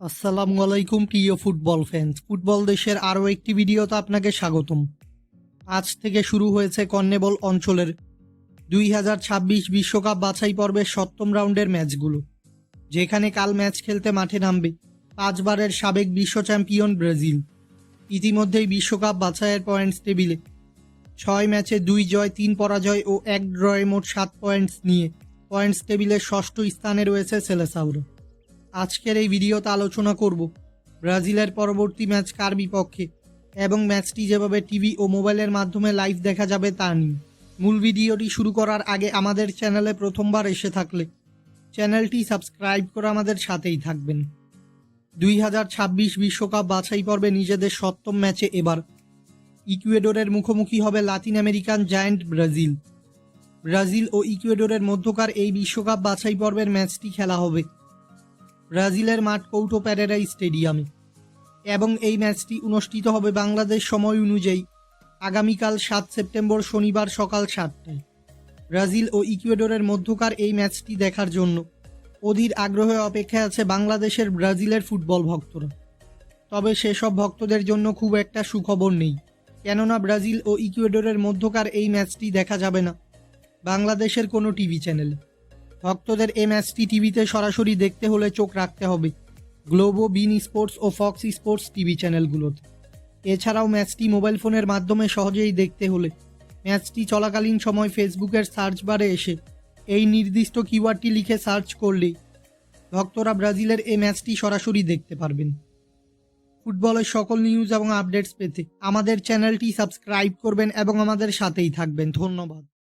আসসালামু আলাইকুম, প্রিয় ফুটবল ফ্যান্স ফুটবল দেশের আরও একটি ভিডিওতে আপনাকে স্বাগতম। আজ থেকে শুরু হয়েছে কর্নেবল অঞ্চলের দুই হাজার ছাব্বিশ বিশ্বকাপ বাছাই পর্বের সপ্তম রাউন্ডের ম্যাচগুলো, যেখানে কাল ম্যাচ খেলতে মাঠে নামবে পাঁচবারের সাবেক বিশ্ব চ্যাম্পিয়ন ব্রাজিল। ইতিমধ্যেই বিশ্বকাপ বাছাইয়ের পয়েন্টস টেবিলে ছয় ম্যাচে দুই জয়, তিন পরাজয় ও এক ড্রয়ে মোট সাত পয়েন্টস নিয়ে পয়েন্টস টেবিলের ষষ্ঠ স্থানে রয়েছে সেলেসাউরো। আজকের এই ভিডিওতে আলোচনা করব ব্রাজিলের পরবর্তী ম্যাচ কার বিপক্ষে এবং ম্যাচটি যেভাবে টিভি ও মোবাইলের মাধ্যমে লাইভ দেখা যাবে তা নিয়ে। মূল ভিডিওটি শুরু করার আগে আমাদের চ্যানেলে প্রথমবার এসে থাকলে চ্যানেলটি সাবস্ক্রাইব করে আমাদের সাথেই থাকবেন। দুই হাজার ছাব্বিশ বিশ্বকাপ বাছাই পর্বে নিজেদের সপ্তম ম্যাচে এবার ইকুয়েডরের মুখোমুখি হবে Latin American giant Brazil. Brazil ও ইকুয়েডরের মধ্যকার এই বিশ্বকাপ বাছাই পর্বের ম্যাচটি খেলা হবে ব্রাজিলের মাঠ কৌটো প্যারেরা স্টেডিয়ামে। এবং এই ম্যাচটি অনুষ্ঠিত হবে বাংলাদেশ সময় অনুযায়ী আগামীকাল সাত সেপ্টেম্বর শনিবার সকাল সাতটায়। ব্রাজিল ও ইকুয়েডরের মধ্যকার এই ম্যাচটি দেখার জন্য অধীর আগ্রহে অপেক্ষায় আছে বাংলাদেশের ব্রাজিলের ফুটবল ভক্তরা। তবে সেসব ভক্তদের জন্য খুব একটা সুখবর নেই, কেননা ব্রাজিল ও ইকুয়েডরের মধ্যকার এই ম্যাচটি দেখা যাবে না। বাংলাদেশের কোনো টিভি চ্যানেলে। ভক্তদের এই ম্যাচটি টিভিতে সরাসরি দেখতে হলে চোখ রাখতে হবে। গ্লোবো বিন স্পোর্টস ও ফক্স স্পোর্টস টিভি চ্যানেলগুলোতে এছাড়াও ম্যাচটি মোবাইল ফোনের মাধ্যমে সহজেই দেখতে হলে। ম্যাচটি চলাকালীন সময় ফেসবুকের সার্চ বারে এসে এই নির্দিষ্ট কিওয়ার্ডটি লিখে সার্চ করলেই ভক্তরা ব্রাজিলের এই ম্যাচটি সরাসরি দেখতে পারবেন। ফুটবলের সকল নিউজ এবং আপডেটস পেতে আমাদের চ্যানেলটি সাবস্ক্রাইব করবেন এবং আমাদের সাথেই থাকবেন। ধন্যবাদ।